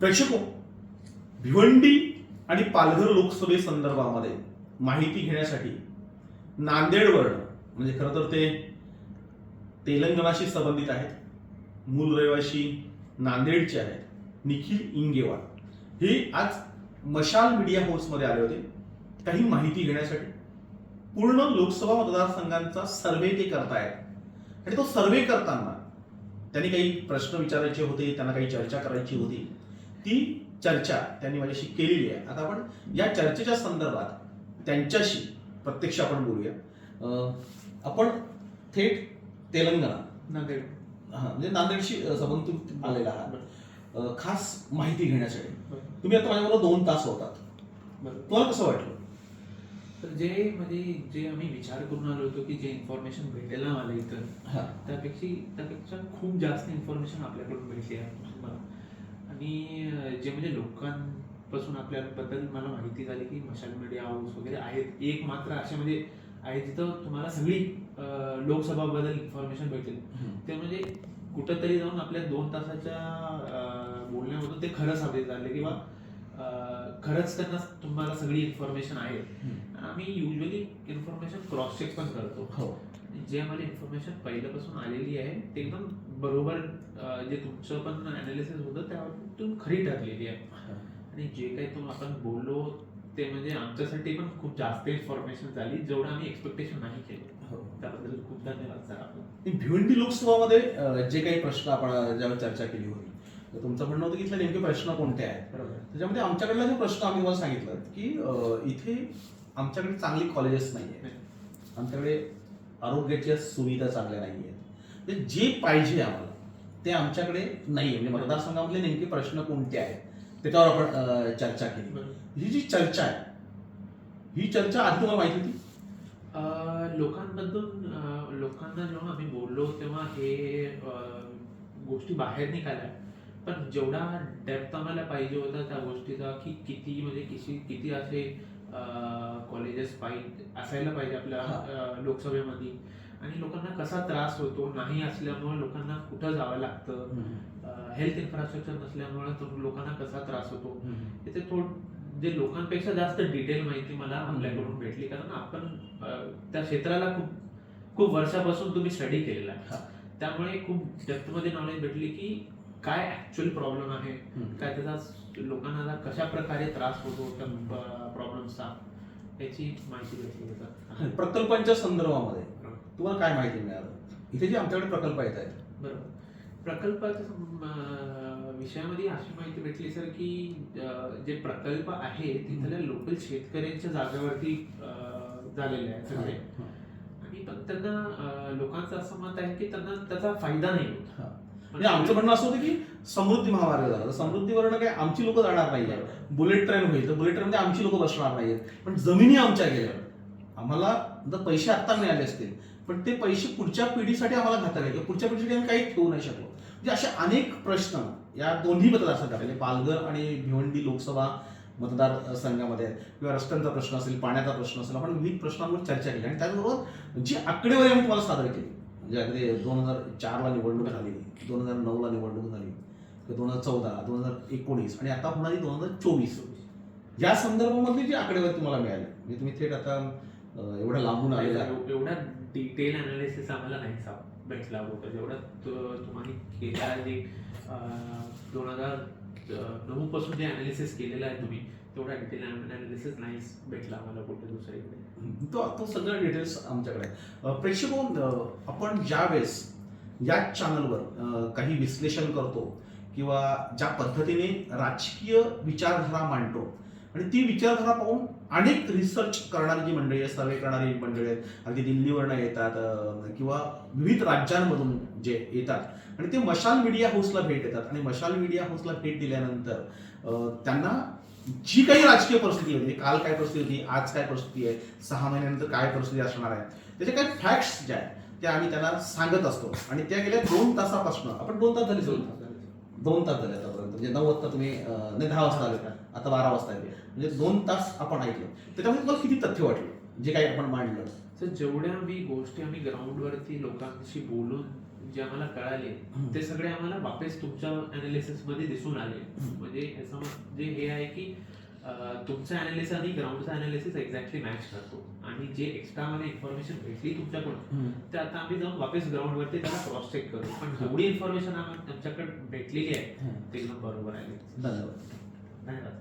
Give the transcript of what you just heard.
प्रेक्षको भिवंडी आणि पालघर लोकसभे संदर्भामध्ये माहिती घेण्यासाठी नांदेडवर म्हणजे खरं तर ते तेलंगणाशी संबंधित आहेत मूल रहिवाशी नांदेडचे आहेत निखिल इंगेवाड हे आज मशाल मीडिया हाऊसमध्ये आले होते काही माहिती घेण्यासाठी. पूर्ण लोकसभा मतदारसंघांचा सर्वे ते करतायत. आणि तो सर्वे करताना त्यांनी काही प्रश्न विचारायचे होते त्यांना काही चर्चा करायची होती. ती चर्चा त्यांनी माझ्याशी केलेली आहे. आता आपण या चर्चेच्या संदर्भात त्यांच्याशी प्रत्यक्ष आपण बोलूया. आपण थेट तेलंगणा नांदेड. हा म्हणजे नांदेडशी संबंध आलेला आहात. खास माहिती घेण्यासाठी. तुम्ही आता माझ्याबरोबर दोन तास होतात. बरं. तुम्हाला कसं वाटलं? तर जे म्हणजे जे आम्ही विचार करून आलो होतो की जे इन्फॉर्मेशन भेटेल ना मला इथं त्यापेक्षा त्यापेक्षा खूप जास्त इन्फॉर्मेशन आपल्याकडून भेटली आहे. आणि जे म्हणजे लोकांपासून आपल्याबद्दल मला माहिती झाली की मशाल मीडिया हाऊस वगैरे आहेत एक मात्र असे म्हणजे आहे जिथं तुम्हाला सगळी लोकसभाबद्दल इन्फॉर्मेशन भेटेल. ते म्हणजे कुठंतरी जाऊन आपल्या दोन तासाच्या बोलण्यामधून ते खरं साबित झाले किंवा खरंच त्यांना तुम्हाला सगळी इन्फॉर्मेशन आहे. आम्ही युजली इन्फॉर्मेशन क्रॉस चेक पण करतो. हो. जे आम्हाला इन्फॉर्मेशन पहिल्यापासून आलेली आहे ते एकदम बरोबर जे तुमचं पण अनालिसिस होतं त्यातून खरी ठरलेली आहे. आणि जे काही तुम्ही आपण बोललो ते म्हणजे आमच्यासाठी पण खूप जास्त इन्फॉर्मेशन झाली जेवढं आम्ही एक्सपेक्टेशन नाही केलं. हो. त्याबद्दल खूप धन्यवाद सर. आपलं आणि भिवंडी लोकसभामध्ये जे काही प्रश्न आपण अं, ज्यावेळी चर्चा केली होती तर तुमचं म्हणणं होतं की इथले नेमके प्रश्न कोणते आहेत? बरोबर. त्याच्यामध्ये आमच्याकडला जो प्रश्न आम्ही तुम्हाला सांगितलं की इथे आमच्याकडे चांगली कॉलेजेस नाही. आहेत आमच्याकडे आरोग्याच्या सुविधा चांगल्या नाही आहेत म्हणजे जे पाहिजे आम्हाला ते आमच्याकडे नाही आहे म्हणजे मतदारसंघामधले नेमके प्रश्न कोणते आहेत त्याच्यावर आपण चर्चा केली. ही जी चर्चा आहे ही चर्चा आधी तुम्हाला माहिती होती? लोकांबद्दल लोकांना जेव्हा आम्ही बोललो तेव्हा हे गोष्टी बाहेर निघाल्या. पण जेवढा डेप्थ आम्हाला पाहिजे होता त्या गोष्टीचा की किती म्हणजे किती किती असे कॉलेजेस पाहिजे असायला पाहिजे आपल्या लोकसभेमध्ये. आणि लोकांना कसा त्रास होतो नाही असल्यामुळे लोकांना कुठं जावं लागतं? हेल्थ इन्फ्रास्ट्रक्चर नसल्यामुळे तो लोकांना कसा त्रास होतो? इथे थोड जे लोकांपेक्षा जास्त डिटेल माहिती मला आपल्याकडून भेटली. कारण आपण त्या क्षेत्राला खूप खूप वर्षापासून तुम्ही स्टडी केलेला. आहे. त्यामुळे खूप डेप्थमध्ये नॉलेज भेटली की काय ऍक्च्युअल प्रॉब्लेम आहे? काय त्याचा लोकांना कशा प्रकारे त्रास होतो प्रॉब्लेमचा याची माहिती होता प्रकल्पांच्या संदर्भामध्ये तुम्हाला काय माहिती मिळालं? इथे जे आमच्याकडे प्रकल्प येत आहेत. बरोबर. प्रकल्पाच्या विषयामध्ये अशी माहिती भेटली सर की जे प्रकल्प आहे तिथल्या लोकल शेतकऱ्यांच्या जागेवरती झालेले आहे सगळे. आणि पण त्यांना लोकांचं असं मत आहे की त्यांना त्याचा फायदा नाही होत. म्हणजे आमचं म्हणणं असं होतं की समृद्धी महामार्ग झाला. तर समृद्धीवरनं काय आमची लोक जाणार नाहीये बुलेट ट्रेन होईल तर बुलेट ट्रेनमध्ये आमची लोक बसणार नाहीयेत पण जमिनी आमच्या गेल्या आम्हाला जर पैसे आत्ता मिळाले असतील. पण ते पैसे पुढच्या पिढीसाठी आम्हाला घातले आहे किंवा पुढच्या पिढीसाठी आम्ही काही ठेवू नाही शकलो. म्हणजे असे अनेक प्रश्न या दोन्ही मतदारसंघात म्हणजे पालघर आणि भिवंडी लोकसभा मतदारसंघामध्ये आहेत. किंवा रस्त्यांचा प्रश्न असेल पाण्याचा प्रश्न असेल आपण विविध प्रश्नांवर चर्चा केली. आणि त्याचबरोबर जी आकडेवारी आम्ही तुम्हाला सादर केली. म्हणजे अगदी दोन हजार चारला निवडणूक झाली दोन हजार नऊला निवडणूक झाली दोन हजार चौदा दोन हजार एकोणीस आणि आता होणारी दोन हजार चोवीस. या संदर्भामध्ये जी आकडेवारी तुम्हाला मिळाली म्हणजे तुम्ही थेट आता एवढ्या लांबून आलेला एवढा डिटेल अनालिसिस आम्हाला नाही भेटला होता. जेवढा तुम्हाला केला जे दोन हजार नऊ पासून जे अनालिसिस केलेलं आहे तुम्ही तेवढा डिटेल अनालिसिस नाही भेटला आम्हाला कुठे दुसरीकडे. तो तो सगळं डिटेल्स आमच्याकडे प्रेक्षक हो, आपण ज्या वेळेस या चॅनलवर काही विश्लेषण करतो किंवा ज्या पद्धतीने राजकीय विचारधारा मांडतो आणि ती विचारधारा पाहून अनेक रिसर्च करणारी जी मंडळी आहेत सर्वे करणारी मंडळी आहेत अगदी दिल्लीवरनं येतात किंवा विविध राज्यांमधून जे येतात आणि ते मशाल मीडिया हाऊसला भेट देतात. आणि मशाल मीडिया हाऊसला भेट दिल्यानंतर त्यांना जी काही राजकीय परिस्थिती होती काल काय परिस्थिती होती आज काय परिस्थिती आहे सहा महिन्यानंतर काय परिस्थिती असणार आहे त्याचे काही फॅक्ट्स ज्या आहेत त्या आम्ही त्यांना सांगत असतो. आणि त्या गेल्या दोन तासापासून आपण दोन तास झाले दोन दोन तास झाले. दोन तास झाले आतापर्यंत. म्हणजे नऊ वाजता तुम्ही नाही दहा वाजता आले. आता बारा वाजता आले. म्हणजे दोन तास आपण ऐकलं. त्याच्यामध्ये तुम्हाला किती तथ्य वाटलं? जे काही आपण मांडलं. तर जेवढ्या मी गोष्टी आम्ही ग्राउंडवरती लोकांशी बोलून जे आम्हाला कळाले. ते सगळे आम्हाला वापस तुमच्या अनालिसिसमध्ये दिसून आले. म्हणजे याचं म्हणजे हे आहे की तुमचं अनालिसिस आणि ग्राउंडचं अनालिसिस एक्झॅक्टली मॅच करतो आणि जे एक्स्ट्रा आम्हाला इन्फॉर्मेशन भेटली तुमच्याकडून. ते आता आम्ही जाऊन वापस ग्राउंडवरती त्याला क्रॉस चेक करू पण जेवढी इन्फॉर्मेशन आम्हाला आमच्याकडे भेटलेली आहे. ते एकदम बरोबर आहे धन्यवाद धन्यवाद